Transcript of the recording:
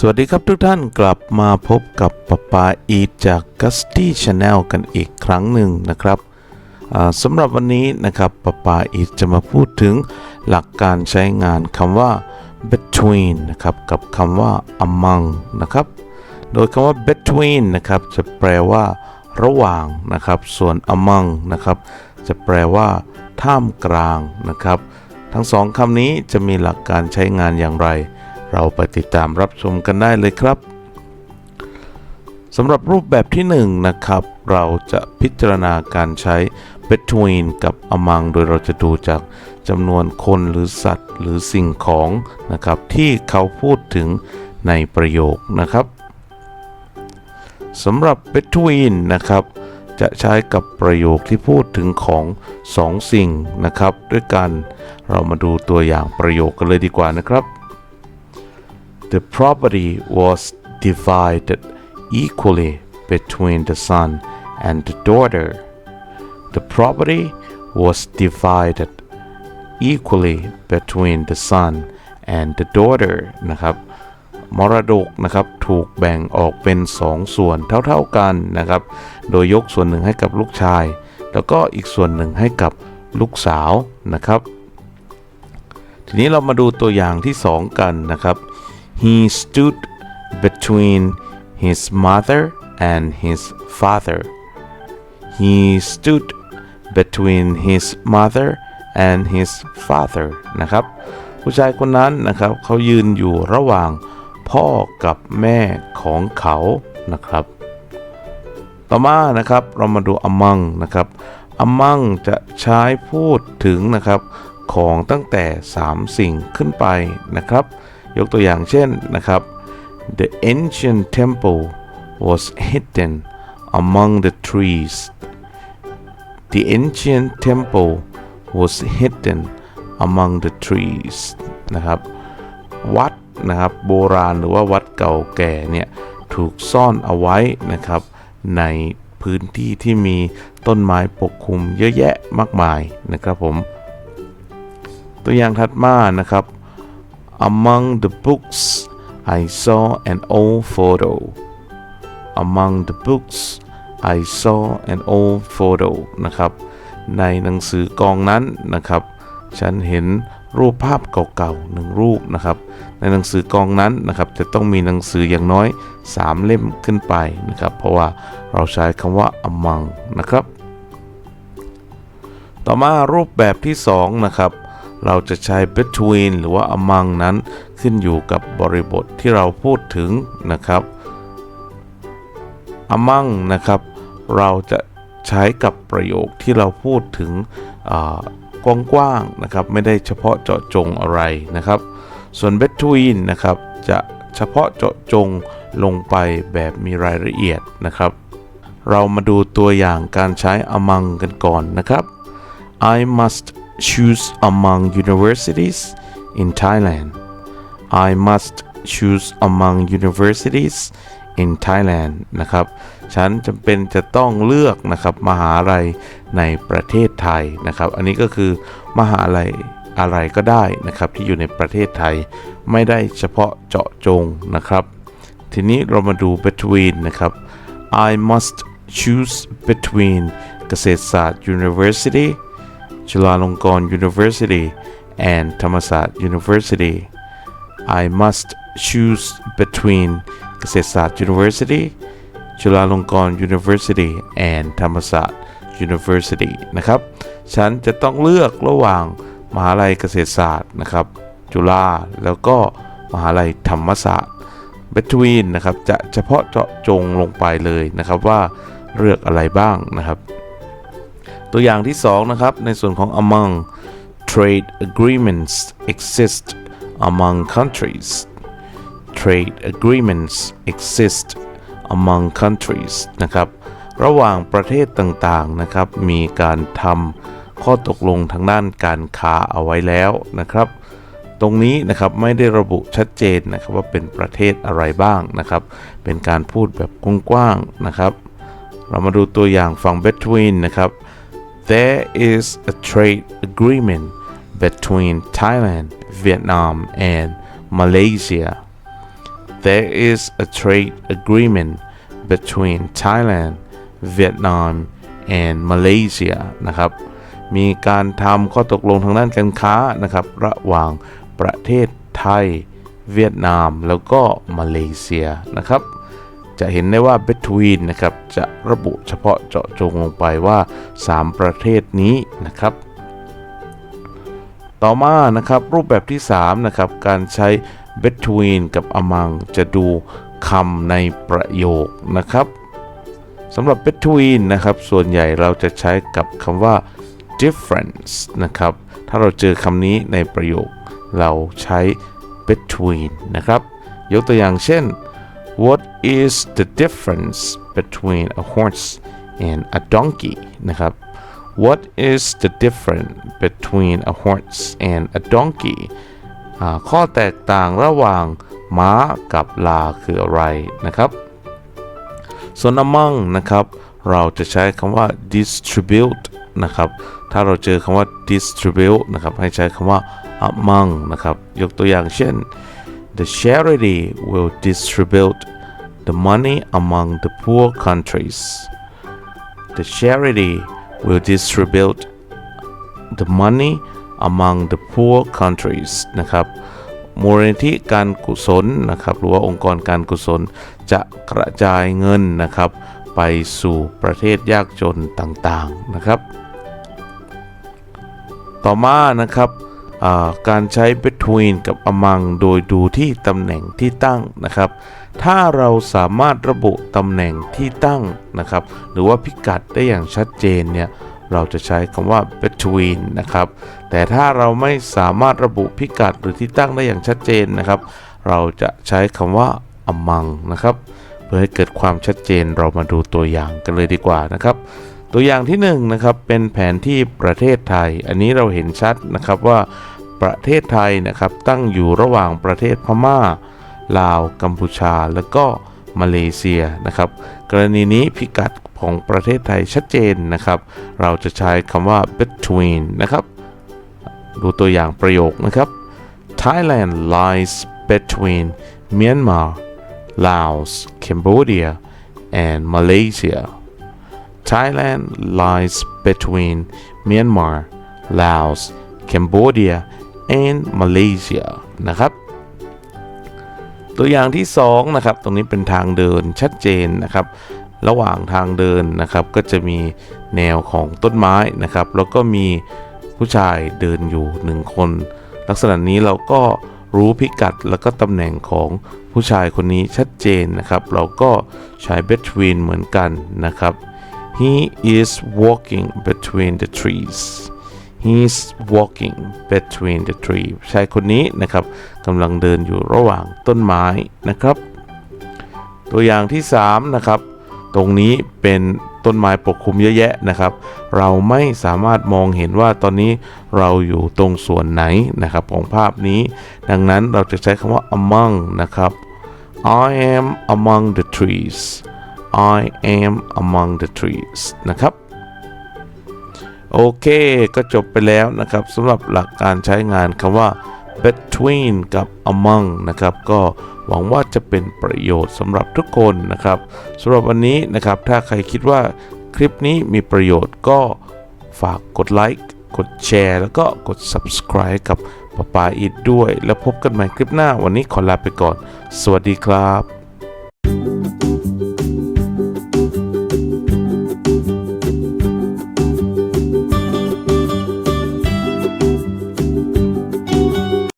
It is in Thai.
สวัสดีครับทุกท่านกลับมาพบกับปะปาอีทจาก g u s t y Channel กันอีกครั้งหนึ่งนะครับสำหรับวันนี้นะครับปะปาอีทจะมาพูดถึงหลักการใช้งานคำว่า between นะครับกับคำว่า among นะครับโดยคำว่า between นะครับจะแปลว่า ระหว่างนะครับส่วน among นะครับจะแปลว่าท่ามกลางนะครับ ทั้งสองคำนี้จะมีหลักการใช้งานอย่างไร เราไปติดตามรับชมกันได้เลยครับสำหรับรูปแบบที่1นงนะครับ เราจะพิจารณาการใช้ between กับ among โดยเราจะดูจากจำนวนคนหรือสัตว์หรือสิ่งของนะครับ ที่เขาพูดถึงในประโยคนะครับสำหรับ between นะครับ จะใช้กับประโยคที่พูดถึงของสองสิ่งนะครับ ด้วยกันเรามาดูตัวอย่างประโยคกันเลยดีกว่านะครับ The property was divided equally between the son and the daughter. The property was divided equally between the son and the daughter นะครับ มรดกนะครับถูกแบ่งออกเป็นสองส่วนเท่าๆกันนะครับ โดยยกส่วนหนึ่งให้กับลูกชาย แล้วก็อีกส่วนหนึ่งให้กับลูกสาวนะครับ ทีนี้เรามาดูตัวอย่างที่สองกันนะครับ He stood between his mother and his father. He stood between his mother and his father นะครับ ผู้ชายคนนั้นนะครับ เขายืนอยู่ระหว่างพ่อกับแม่ของเขานะครับ ต่อมานะครับ เรามาดู among นะครับ among จะใช้พูดถึงนะครับ ของตั้งแต่ 3 สิ่งขึ้นไปนะครับ ยกตัวอย่างเช่นนะครับ The ancient temple was hidden among the trees The ancient temple was hidden among the trees นะครับ วัดนะครับโบราณหรือว่าวัดเก่าแก่เนี่ยถูกซ่อนเอาไว้นะครับ ในพื้นที่ที่มีต้นไม้ปกคลุมเยอะแยะมากมายนะครับผม ตัวอย่างถัดมานะครับ Among the books I saw an old photo Among the books I saw an old photo นะครับ ในหนังสือกองนั้นนะครับ ฉันเห็นรูปภาพเก่าๆหนึ่งรูปนะครับ ในหนังสือกองนั้นนะครับ จะต้องมีหนังสืออย่างน้อย 3 เล่มขึ้นไปนะครับ เพราะว่าเราใช้คำว่า among นะครับ ต่อมารูปแบบที่2นะครับ เราจะใช้ between หรือว่า among นั้นขึ้นอยู่กับบริบทที่เราพูดถึงนะครับ among นะครับ เราจะใช้กับประโยคที่เราพูดถึงกว้างๆนะครับ ไม่ได้เฉพาะเจาะจงอะไรนะครับ ส่วน between นะครับ จะเฉพาะเจาะจงลงไปแบบมีรายละเอียดนะครับ เรามาดูตัวอย่างการใช้ among กันก่อนนะครับ I must choose among universities in Thailand I must choose among universities in Thailand นะครับ ฉันจำเป็นจะต้องเลือกนะครับมหาลัยในประเทศไทยนะครับ อันนี้ก็คือมหาลัยอะไรก็ได้นะครับที่อยู่ในประเทศไทย ไม่ได้เฉพาะเจาะจงนะครับ ทีนี้เรามาดู between นะครับ I must choose between เกษตรศาสตร์ University จุฬาลงกรณ์ University and ธรรมศาสตร์ University I must choose between เกษตรศาสตร์ University จุฬาลงกรณ์ University and ธรรมศาสตร์ University นะครับ ฉันจะต้องเลือกระหว่างมหาลัยเกษตรศาสตร์นะครับ จุฬาแล้วก็มหาลัยธรรมศาสตร์ between นะครับ จะเฉพาะเจาะจงลงไปเลยนะครับว่าเลือกอะไรบ้างนะครับ ตัวอย่างที่2นะครับในส่วนของ among trade agreements exist among countries trade agreements exist among countries นะครับระหว่างประเทศต่างๆนะครับมีการทำข้อตกลงทางด้านการค้าเอาไว้แล้วนะครับตรงนี้นะครับไม่ได้ระบุชัดเจนนะครับว่าเป็นประเทศอะไรบ้างนะครับ เป็นการพูดแบบกว้างๆนะครับ เรามาดูตัวอย่างฝั่ง between นะครับ There is a trade agreement between Thailand, Vietnam and Malaysia there is a trade agreement between Thailand Vietnam and Malaysia นะครับ มีการทำข้อตกลงทางด้านการค้านะครับ ระหว่างประเทศไทย เวียดนาม แล้วก็มาเลเซียนะครับ จะเห็นได้ว่า between นะครับจะระบุเฉพาะเจาะจงลงไปว่า 3 ประเทศนี้นะครับ ต่อมานะครับรูปแบบที่3นะครับการใช้ between กับ among จะดูคำในประโยคนะครับสำหรับ between นะครับส่วนใหญ่เราจะใช้กับคำว่า difference นะครับ ถ้าเราเจอคำนี้ในประโยค เราใช้ between นะครับ ยกตัวอย่างเช่น What is the difference between a horse and a donkey นะครับ What is the difference between a horse and a donkey ข้อแตกต่างระหว่างม้ากับลาคืออะไรนะครับ ส่วน among นะครับ เราจะใช้คำว่า distribute นะครับ ถ้าเราเจอคำว่า distribute นะครับ ให้ใช้คำว่า among นะครับ ยกตัวอย่างเช่น the charity will distribute the money among the poor countries the charity will distribute the money among the poor countries นะครับมูลนิธิการกุศลนะครับหรือว่าองค์กรการกุศลจะกระจายเงินนะครับ ไปสู่ประเทศยากจนต่างๆนะครับ ต่อมานะครับ การใช้ between กับ among โดยดูที่ตำแหน่งที่ตั้งนะครับ ถ้าเราสามารถระบุตำแหน่งที่ตั้งนะครับ หรือว่าพิกัดได้อย่างชัดเจนเนี่ยเราจะใช้คำว่า between นะครับ แต่ถ้าเราไม่สามารถระบุพิกัดหรือที่ตั้งได้อย่างชัดเจนนะครับ เราจะใช้คำว่า among นะครับ เพื่อให้เกิดความชัดเจนเรามาดูตัวอย่างกันเลยดีกว่านะครับ ตัวอย่างที่1นงนะครับเป็นแผนที่ประเทศไทย อันนี้เราเห็นชัดนะครับว่า ประเทศไทยนะครับตั้งอยู่ระหว่างประเทศพม่า ลาว กัมพูชา แล้วก็มาเลเซียนะครับ กรณีนี้พิกัดของประเทศไทยชัดเจนนะครับ เราจะใช้คำว่า between นะครับ ดูตัวอย่างประโยคนะครับ Thailand lies between Myanmar, Laos, Cambodia, and Malaysia. Thailand lies between Myanmar, Laos, Cambodia, and Malaysia นะครับ ตัวอย่างที่2นะครับ ตรงนี้เป็นทางเดินชัดเจนนะครับ ระหว่างทางเดินนะครับ ก็จะมีแนวของต้นไม้นะครับ แล้วก็มีผู้ชายเดินอยู่หนึ่งคน ลักษณะนี้เราก็รู้พิกัดแล้วก็ตำแหน่งของผู้ชายคนนี้ชัดเจนนะครับ เราก็ใช้ between เหมือนกันนะครับ he is walking between the trees he's walking between the trees ชายคนนี้นะครับกำลังเดินอยู่ระหว่างต้นไม้นะครับ ตัวอย่างที่ 3 นะครับ ตรงนี้เป็นต้นไม้ปกคลุมเยอะแยะนะครับ เราไม่สามารถมองเห็นว่าตอนนี้เราอยู่ตรงส่วนไหนนะครับของภาพนี้ ดังนั้นเราจะใช้คำว่า among นะครับ I am among the trees I am among the trees นะครับ โอเคก็จบไปแล้วนะครับสำหรับหลักการใช้งานคำว่า between กับ among นะครับ ก็หวังว่าจะเป็นประโยชน์สำหรับทุกคนนะครับสำหรับวันนี้นะครับ ถ้าใครคิดว่าคลิปนี้มีประโยชน์ก็ฝากกดไลค์กดแชร์ แล้วก็กด subscribe กับปาปาอิดด้วย แล้วพบกันใหม่คลิปหน้าวันนี้ขอลาไปก่อน สวัสดีครับ